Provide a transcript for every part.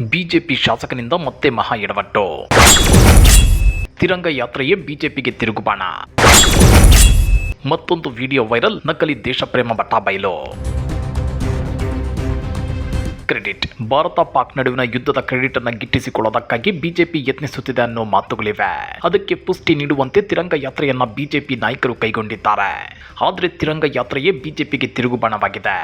BJP ಶಾಸಕನಿಂದ ಮತ್ತೆ ಮಹಾ ಎಡವಟ್ಟು. ತಿರಂಗ ಯಾತ್ರೆಯೇ ಬಿಜೆಪಿಗೆ ತಿರುಗುಬಾಣ. ಮತ್ತೊಂದು ವಿಡಿಯೋ ವೈರಲ್, ನಕಲಿ ದೇಶಪ್ರೇಮ ಭಟ್ಟ ಬಯಲು ಕ್ರೆಡಿಟ್. ಭಾರತ ಪಾಕ್ ನಡುವಿನ ಯುದ್ಧದ ಕ್ರೆಡಿಟ್ ಅನ್ನು ಗಿಟ್ಟಿಸಿಕೊಳ್ಳೋದಕ್ಕಾಗಿ ಬಿಜೆಪಿ ಯತ್ನಿಸುತ್ತಿದೆ ಅನ್ನೋ ಮಾತುಗಳಿವೆ. ಅದಕ್ಕೆ ಪುಷ್ಟಿ ನೀಡುವಂತೆ ತಿರಂಗ ಯಾತ್ರೆಯನ್ನ ಬಿಜೆಪಿ ನಾಯಕರು ಕೈಗೊಂಡಿದ್ದಾರೆ. ಆದರೆ ತಿರಂಗ ಯಾತ್ರೆಯೇ ಬಿಜೆಪಿಗೆ ತಿರುಗುಬಾಣವಾಗಿದೆ.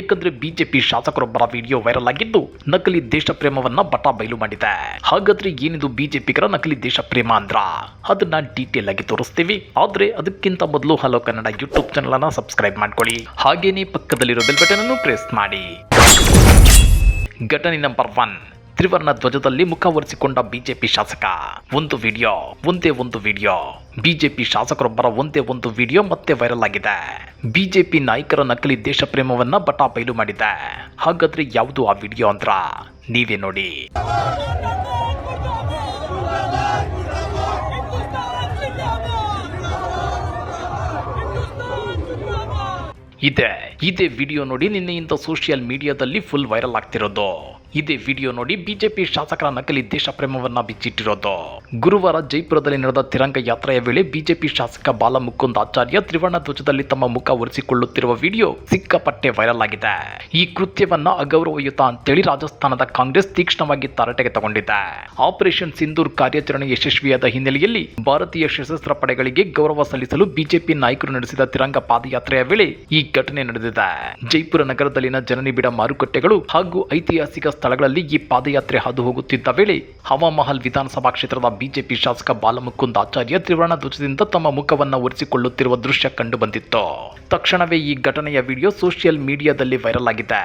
ಏಕೆಂದ್ರೆ ಬಿಜೆಪಿ ಶಾಸಕರೊಬ್ಬರ ವಿಡಿಯೋ ವೈರಲ್ ಆಗಿದ್ದು, ನಕಲಿ ದೇಶ ಪ್ರೇಮವನ್ನ ಬಟ ಬಯಲು ಮಾಡಿದೆ. ಹಾಗಾದ್ರೆ ಏನಿದು ಬಿಜೆಪಿಗರ ನಕಲಿ ದೇಶ ಪ್ರೇಮ ಅಂದ್ರ? ಅದನ್ನ ಡೀಟೇಲ್ ಆಗಿ ತೋರಿಸ್ತೀವಿ. ಆದ್ರೆ ಅದಕ್ಕಿಂತ ಮೊದಲು ಹಲೋ ಕನ್ನಡ ಯೂಟ್ಯೂಬ್ ಚಾನಲ್ ಅನ್ನ ಸಬ್ಸ್ಕ್ರೈಬ್ ಮಾಡ್ಕೊಳ್ಳಿ. ಹಾಗೇನೇ ಪಕ್ಕದಲ್ಲಿರೋ ಬೆಲ್ ಬಟನ್ ಅನ್ನು ಪ್ರೆಸ್ ಮಾಡಿ. ಘಟನೆ ನಂಬರ್ ಒನ್. ತ್ರಿವರ್ಣ ಧ್ವಜದಲ್ಲಿ ಮುಖ ಒರೆಸಿಕೊಂಡ ಬಿಜೆಪಿ ಶಾಸಕ. ಒಂದು ವಿಡಿಯೋ, ಒಂದೇ ಒಂದು ವಿಡಿಯೋ. ಬಿಜೆಪಿ ಶಾಸಕರೊಬ್ಬರ ಒಂದೇ ಒಂದು ವಿಡಿಯೋ ಮತ್ತೆ ವೈರಲ್ ಆಗಿದೆ. ಬಿಜೆಪಿ ನಾಯಕರ ನಕಲಿ ದೇಶ ಪ್ರೇಮವನ್ನ ಬಟಾ ಬಯಲು ಮಾಡಿದೆ. ಹಾಗಾದ್ರೆ ಯಾವುದು ಆ ವಿಡಿಯೋ ಅಂದ್ರ? ನೀವೇ ನೋಡಿ. ಇದೆ. ಇದೇ ವಿಡಿಯೋ ನೋಡಿ ನಿನ್ನೆಯಿಂದ ಸೋಷಿಯಲ್ ಮೀಡಿಯಾದಲ್ಲಿ ಫುಲ್ ವೈರಲ್ ಆಗ್ತಿರೋದು. ಇದೇ ವಿಡಿಯೋ ನೋಡಿ ಬಿಜೆಪಿ ಶಾಸಕರ ನಕಲಿ ದೇಶ ಪ್ರೇಮವನ್ನ ಬಿಚ್ಚಿಟ್ಟಿರೋದು. ಗುರುವಾರ ಜೈಪುರದಲ್ಲಿ ನಡೆದ ತಿರಂಗ ಯಾತ್ರೆಯ ವೇಳೆ ಬಿಜೆಪಿ ಶಾಸಕ ಬಾಲಮುಕುಂದ್ ಆಚಾರ್ಯ ತ್ರಿವರ್ಣ ಧ್ವಜದಲ್ಲಿ ತಮ್ಮ ಮುಖ ಒರೆಸಿಕೊಳ್ಳುತ್ತಿರುವ ವಿಡಿಯೋ ಸಿಕ್ಕಾಪಟ್ಟೆ ವೈರಲ್ ಆಗಿದೆ. ಈ ಕೃತ್ಯವನ್ನ ಅಗೌರವಯುತ ಅಂತೇಳಿ ರಾಜಸ್ಥಾನದ ಕಾಂಗ್ರೆಸ್ ತೀಕ್ಷ್ಣವಾಗಿ ತರಾಟೆಗೆ ತಗೊಂಡಿದೆ. ಆಪರೇಷನ್ ಸಿಂಧೂರ್ ಕಾರ್ಯಾಚರಣೆ ಯಶಸ್ವಿಯಾದ ಹಿನ್ನೆಲೆಯಲ್ಲಿ ಭಾರತೀಯ ಸಶಸ್ತ್ರ ಪಡೆಗಳಿಗೆ ಗೌರವ ಸಲ್ಲಿಸಲು ಬಿಜೆಪಿ ನಾಯಕರು ನಡೆಸಿದ ತಿರಂಗ ಪಾದಯಾತ್ರೆಯ ವೇಳೆ ಈ ಘಟನೆ ನಡೆದಿದೆ. ಜೈಪುರ ನಗರದಲ್ಲಿನ ಜನನಿಬಿಡ ಮಾರುಕಟ್ಟೆಗಳು ಹಾಗೂ ಐತಿಹಾಸಿಕ ಸ್ಥಳಗಳಲ್ಲಿ ಈ ಪಾದಯಾತ್ರೆ ಹಾದು ಹೋಗುತ್ತಿದ್ದ ವೇಳೆ ಹವಾಮಹಲ್ ವಿಧಾನಸಭಾ ಕ್ಷೇತ್ರದ ಬಿಜೆಪಿ ಶಾಸಕ ಬಾಲಮುಕುಂದ್ ಆಚಾರ್ಯ ತ್ರಿವರ್ಣ ಧ್ವಜದಿಂದ ತಮ್ಮ ಮುಖವನ್ನು ಒರೆಸಿಕೊಳ್ಳುತ್ತಿರುವ ದೃಶ್ಯ ಕಂಡುಬಂದಿತ್ತು. ತಕ್ಷಣವೇ ಈ ಘಟನೆಯ ವಿಡಿಯೋ ಸೋಷಿಯಲ್ ಮೀಡಿಯಾದಲ್ಲಿ ವೈರಲ್ ಆಗಿದೆ.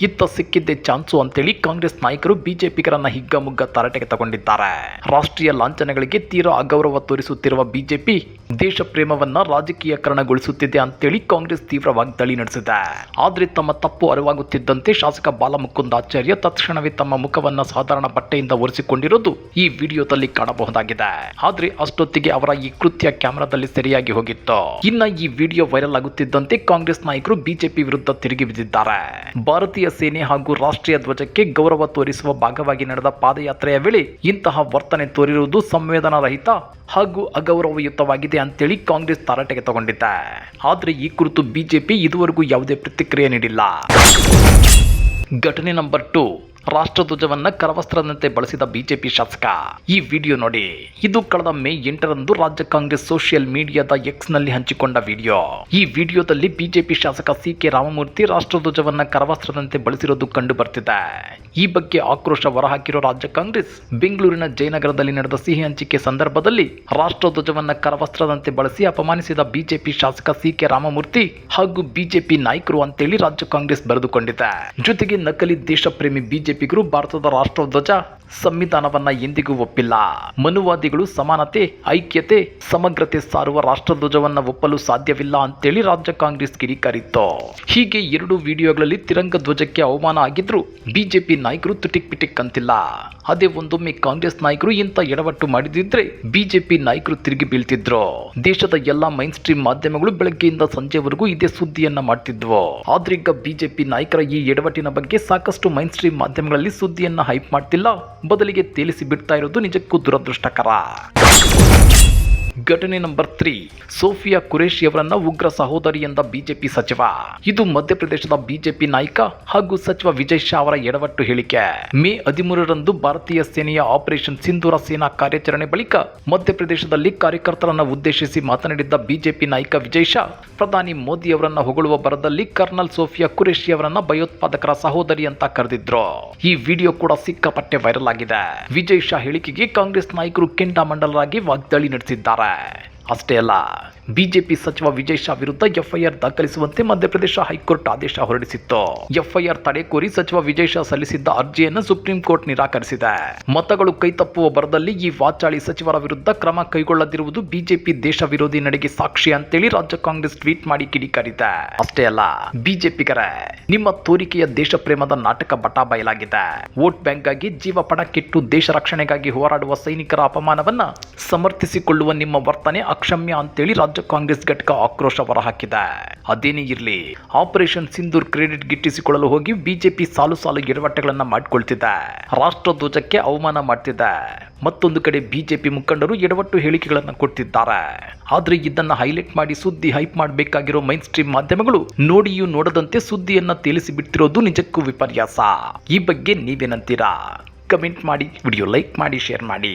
ಇತ್ತ ಸಿಕ್ಕಿದ್ದೇ ಚಾನ್ಸು ಅಂತೇಳಿ ಕಾಂಗ್ರೆಸ್ ನಾಯಕರು ಬಿಜೆಪಿಗರನ್ನ ಹಿಗ್ಗಮುಗ್ಗ ತರಾಟೆಗೆ ತಗೊಂಡಿದ್ದಾರೆ. ರಾಷ್ಟ್ರೀಯ ಲಾಂಛನಗಳಿಗೆ ತೀರಾ ಅಗೌರವ ತೋರಿಸುತ್ತಿರುವ ಬಿಜೆಪಿ ದೇಶ ಪ್ರೇಮವನ್ನ ರಾಜಕೀಯಕರಣಗೊಳಿಸುತ್ತಿದೆ ಅಂತೇಳಿ ಕಾಂಗ್ರೆಸ್ ತೀವ್ರವಾಗಿ ದಳಿ ನಡೆಸಿದೆ. ಆದ್ರೆ ತಮ್ಮ ತಪ್ಪು ಅರಿವಾಗುತ್ತಿದ್ದಂತೆ ಶಾಸಕ ಬಾಲಮುಕುಂದ್ ಆಚಾರ್ಯ ತಕ್ಷಣವೇ ತಮ್ಮ ಮುಖವನ್ನ ಸಾಧಾರಣ ಬಟ್ಟೆಯಿಂದ ಒರೆಸಿಕೊಂಡಿರುವುದು ಈ ವಿಡಿಯೋದಲ್ಲಿ ಕಾಣಬಹುದಾಗಿದೆ. ಆದ್ರೆ ಅಷ್ಟೊತ್ತಿಗೆ ಅವರ ಈ ಕೃತ್ಯ ಕ್ಯಾಮೆರಾದಲ್ಲಿ ಸರಿಯಾಗಿ ಹೋಗಿತ್ತು. ಇನ್ನ ಈ ವಿಡಿಯೋ ವೈರಲ್ ಆಗುತ್ತಿದ್ದಂತೆ ಕಾಂಗ್ರೆಸ್ ನಾಯಕರು ಬಿಜೆಪಿ ವಿರುದ್ಧ ತಿರುಗಿ ಬಿದ್ದಿದ್ದಾರೆ. ಭಾರತೀಯ ಸೇನೆ ಹಾಗೂ ರಾಷ್ಟ್ರೀಯ ಧ್ವಜಕ್ಕೆ ಗೌರವ ತೋರಿಸುವ ಭಾಗವಾಗಿ ನಡೆದ ಪಾದಯಾತ್ರೆಯ ವೇಳೆ ಇಂತಹ ವರ್ತನೆ ತೋರಿರುವುದು ಸಂವೇದನಾ ರಹಿತ ಹಾಗೂ ಅಗೌರವಯುತವಾಗಿದೆ ಅಂತೇಳಿ ಕಾಂಗ್ರೆಸ್ ತರಾಟೆಗೆ ತಗೊಂಡಿದ್ದೆ. ಆದ್ರೆ ಈ ಕುರಿತು ಬಿಜೆಪಿ ಇದುವರೆಗೂ ಯಾವುದೇ ಪ್ರತಿಕ್ರಿಯೆ ನೀಡಿಲ್ಲ. ಘಟನೆ ನಂಬರ್ ಟು. ರಾಷ್ಟ್ರಧ್ವಜವನ್ನ ಕರವಸ್ತ್ರದಂತೆ ಬಳಸಿದ ಬಿಜೆಪಿ ಶಾಸಕ. ಈ ವಿಡಿಯೋ ನೋಡಿ, ಇದು ಕಳೆದ ಮೇ ಎಂಟರಂದು ರಾಜ್ಯ ಕಾಂಗ್ರೆಸ್ ಸೋಷಿಯಲ್ ಮೀಡಿಯಾದ ಎಕ್ಸ್ನಲ್ಲಿ ಹಂಚಿಕೊಂಡ ವಿಡಿಯೋ. ಈ ವಿಡಿಯೋದಲ್ಲಿ ಬಿಜೆಪಿ ಶಾಸಕ ಸಿ ಕೆ ರಾಮಮೂರ್ತಿ ರಾಷ್ಟ್ರಧ್ವಜವನ್ನ ಕರವಸ್ತ್ರದಂತೆ ಬಳಸಿರೋದು ಕಂಡು ಬರ್ತಿದೆ. ಈ ಬಗ್ಗೆ ಆಕ್ರೋಶ ಹೊರಹಾಕಿರೋ ರಾಜ್ಯ ಕಾಂಗ್ರೆಸ್, ಬೆಂಗಳೂರಿನ ಜಯನಗರದಲ್ಲಿ ನಡೆದ ಸಿಹಿ ಹಂಚಿಕೆ ಸಂದರ್ಭದಲ್ಲಿ ರಾಷ್ಟ್ರಧ್ವಜವನ್ನ ಕರವಸ್ತ್ರದಂತೆ ಬಳಸಿ ಅಪಮಾನಿಸಿದ ಬಿಜೆಪಿ ಶಾಸಕ ಸಿ ಕೆ ರಾಮಮೂರ್ತಿ ಹಾಗೂ ಬಿಜೆಪಿ ನಾಯಕರು ಅಂತೇಳಿ ರಾಜ್ಯ ಕಾಂಗ್ರೆಸ್ ಬರೆದುಕೊಂಡಿದೆ. ಜೊತೆಗೆ ನಕಲಿ ದೇಶ ಪ್ರೇಮಿ ಬಿಜೆಪಿಗರು ಭಾರತದ ರಾಷ್ಟ್ರಧ್ವಜ ಸಂವಿಧಾನವನ್ನ ಎಂದಿಗೂ ಒಪ್ಪಿಲ್ಲ. ಮನುವಾದಿಗಳು ಸಮಾನತೆ, ಐಕ್ಯತೆ, ಸಮಗ್ರತೆ ಸಾರುವ ರಾಷ್ಟ್ರಧ್ವಜವನ್ನ ಒಪ್ಪಲು ಸಾಧ್ಯವಿಲ್ಲ ಅಂತೇಳಿ ರಾಜ್ಯ ಕಾಂಗ್ರೆಸ್ ಕಿಡಿಕಾರಿತ್ತು ಹೀಗೆ ಎರಡು ವಿಡಿಯೋಗಳಲ್ಲಿ ತಿರಂಗ ಧ್ವಜಕ್ಕೆ ಅವಮಾನ ಆಗಿದ್ರು ಬಿಜೆಪಿ ನಾಯಕರು ತುಟಿಕ್ ಪಿಟಿಕ್ ಅಂತಿಲ್ಲ. ಅದೇ ಒಂದೊಮ್ಮೆ ಕಾಂಗ್ರೆಸ್ ನಾಯಕರು ಇಂಥ ಎಡವಟ್ಟು ಮಾಡಿದಿದ್ರೆ ಬಿಜೆಪಿ ನಾಯಕರು ತಿರುಗಿ ಬೀಳ್ತಿದ್ರು. ದೇಶದ ಎಲ್ಲಾ ಮೈನ್ ಸ್ಟ್ರೀಮ್ ಮಾಧ್ಯಮಗಳು ಬೆಳಗ್ಗೆಯಿಂದ ಸಂಜೆವರೆಗೂ ಇದೇ ಸುದ್ದಿಯನ್ನ ಮಾಡ್ತಿದ್ವು. ಆದ್ರೀಗ ಬಿಜೆಪಿ ನಾಯಕರ ಈ ಎಡವಟ್ಟಿನ ಬಗ್ಗೆ ಸಾಕಷ್ಟು ಮೈನ್ ಸ್ಟ್ರೀಮ್ ಮಾಧ್ಯಮಗಳಲ್ಲಿ ಸುದ್ದಿಯನ್ನ ಹೈಪ್ ಮಾಡ್ತಿಲ್ಲ. ಬದಲಿಗೆ ತೇಲಿಸಿ ಬಿಡ್ತಾ ಇರೋದು ನಿಜಕ್ಕೂ ದುರದೃಷ್ಟಕರ. ಘಟನೆ ನಂಬರ್ ತ್ರೀ. ಸೋಫಿಯಾ ಕುರೇಶಿ ಅವರನ್ನ ಉಗ್ರ ಸಹೋದರಿ ಎಂದ ಬಿಜೆಪಿ ಸಚಿವ. ಇದು ಮಧ್ಯಪ್ರದೇಶದ ಬಿಜೆಪಿ ನಾಯಕ ಹಾಗೂ ಸಚಿವ ವಿಜಯ್ ಶಾ ಅವರ ಎಡವಟ್ಟು ಹೇಳಿಕೆ. ಮೇ ಹದಿಮೂರರಂದು ಭಾರತೀಯ ಸೇನೆಯ ಆಪರೇಷನ್ ಸಿಂಧೂರ ಸೇನಾ ಕಾರ್ಯಾಚರಣೆ ಬಳಿಕ ಮಧ್ಯಪ್ರದೇಶದಲ್ಲಿ ಕಾರ್ಯಕರ್ತರನ್ನ ಉದ್ದೇಶಿಸಿ ಮಾತನಾಡಿದ್ದ ಬಿಜೆಪಿ ನಾಯಕ ವಿಜಯ್ ಶಾ, ಪ್ರಧಾನಿ ಮೋದಿ ಅವರನ್ನ ಹೊಗಳುವ ಬರದಲ್ಲಿ ಕರ್ನಲ್ ಸೋಫಿಯಾ ಕುರೇಶಿ ಅವರನ್ನ ಭಯೋತ್ಪಾದಕರ ಸಹೋದರಿ ಅಂತ ಕರೆದಿದ್ರು. ಈ ವಿಡಿಯೋ ಕೂಡ ಸಿಕ್ಕಾಪಟ್ಟೆ ವೈರಲ್ ಆಗಿದೆ. ವಿಜಯ್ ಶಾ ಹೇಳಿಕೆಗೆ ಕಾಂಗ್ರೆಸ್ ನಾಯಕರು ಕೆಂಡಾಮಂಡಲರಾಗಿ ವಾಗ್ದಾಳಿ ನಡೆಸಿದ್ದಾರೆ. Bye. ಅಷ್ಟೇ ಅಲ್ಲ, ಬಿಜೆಪಿ ಸಚಿವ ವಿಜಯ್ ಶಾ ವಿರುದ್ಧ ಎಫ್ಐಆರ್ ದಾಖಲಿಸುವಂತೆ ಮಧ್ಯಪ್ರದೇಶ ಹೈಕೋರ್ಟ್ ಆದೇಶ ಹೊರಡಿಸಿತ್ತು. ಎಫ್ಐಆರ್ ತಡೆ ಕೋರಿ ಸಚಿವ ವಿಜಯ್ ಶಾ ಸಲ್ಲಿಸಿದ್ದ ಅರ್ಜಿಯನ್ನು ಸುಪ್ರೀಂ ಕೋರ್ಟ್ ನಿರಾಕರಿಸಿದೆ. ಮತಗಳು ಕೈತಪ್ಪುವ ಬರದಲ್ಲಿ ಈ ವಾಚಾಳಿ ಸಚಿವರ ವಿರುದ್ಧ ಕ್ರಮ ಕೈಗೊಳ್ಳದಿರುವುದು ಬಿಜೆಪಿ ದೇಶ ವಿರೋಧಿ ನಡೆಗೆ ಸಾಕ್ಷಿ ಅಂತೇಳಿ ರಾಜ್ಯ ಕಾಂಗ್ರೆಸ್ ಟ್ವೀಟ್ ಮಾಡಿ ಕಿಡಿಕಾರಿದೆ ಅಷ್ಟೇ ಅಲ್ಲ ಬಿಜೆಪಿಗರೇ ನಿಮ್ಮ ತೋರಿಕೆಯ ದೇಶ ಪ್ರೇಮದ ನಾಟಕ ಬಟಾ ಬಯಲಾಗಿದೆ. ವೋಟ್ ಬ್ಯಾಂಕ್ಗಾಗಿ ಜೀವ ಪಣಕ್ಕಿಟ್ಟು ದೇಶ ರಕ್ಷಣೆಗಾಗಿ ಹೋರಾಡುವ ಸೈನಿಕರ ಅಪಮಾನವನ್ನ ಸಮರ್ಥಿಸಿಕೊಳ್ಳುವ ನಿಮ್ಮ ವರ್ತನೆ ಅಕ್ಷಮ್ಯ ಅಂತೇಳಿ ರಾಜ್ಯ ಕಾಂಗ್ರೆಸ್ ಘಟಕ ಆಕ್ರೋಶ ಹೊರಹಾಕಿದೆ ಅದೇನೇ ಇರಲಿ ಆಪರೇಷನ್ ಸಿಂಧೂರ್ ಕ್ರೆಡಿಟ್ ಗಿಟ್ಟಿಸಿಕೊಳ್ಳಲು ಹೋಗಿ ಬಿಜೆಪಿ ಸಾಲು ಸಾಲು ಎಡವಟ್ಟೆಗಳನ್ನ ಮಾಡಿಕೊಳ್ತಿದೆ. ರಾಷ್ಟ್ರಧ್ವಜಕ್ಕೆ ಅವಮಾನ ಮಾಡ್ತಿದೆ. ಮತ್ತೊಂದು ಕಡೆ ಬಿಜೆಪಿ ಮುಖಂಡರು ಎಡವಟ್ಟು ಹೇಳಿಕೆಗಳನ್ನು ಕೊಡ್ತಿದ್ದಾರೆ ಆದರೆ ಇದನ್ನ ಹೈಲೈಟ್ ಮಾಡಿ ಸುದ್ದಿ ಹೈಪ್ ಮಾಡಬೇಕಾಗಿರೋ ಮೈನ್ ಸ್ಟ್ರೀಮ್ ಮಾಧ್ಯಮಗಳು ನೋಡಿಯೂ ನೋಡದಂತೆ ಸುದ್ದಿಯನ್ನ ತೇಲಿಸಿ ಬಿಟ್ಟಿರೋದು ನಿಜಕ್ಕೂ ವಿಪರ್ಯಾಸ. ಈ ಬಗ್ಗೆ ನೀವೇನಂತೀರಾ? ಕಮೆಂಟ್ ಮಾಡಿ, ವಿಡಿಯೋ ಲೈಕ್ ಮಾಡಿ, ಶೇರ್ ಮಾಡಿ.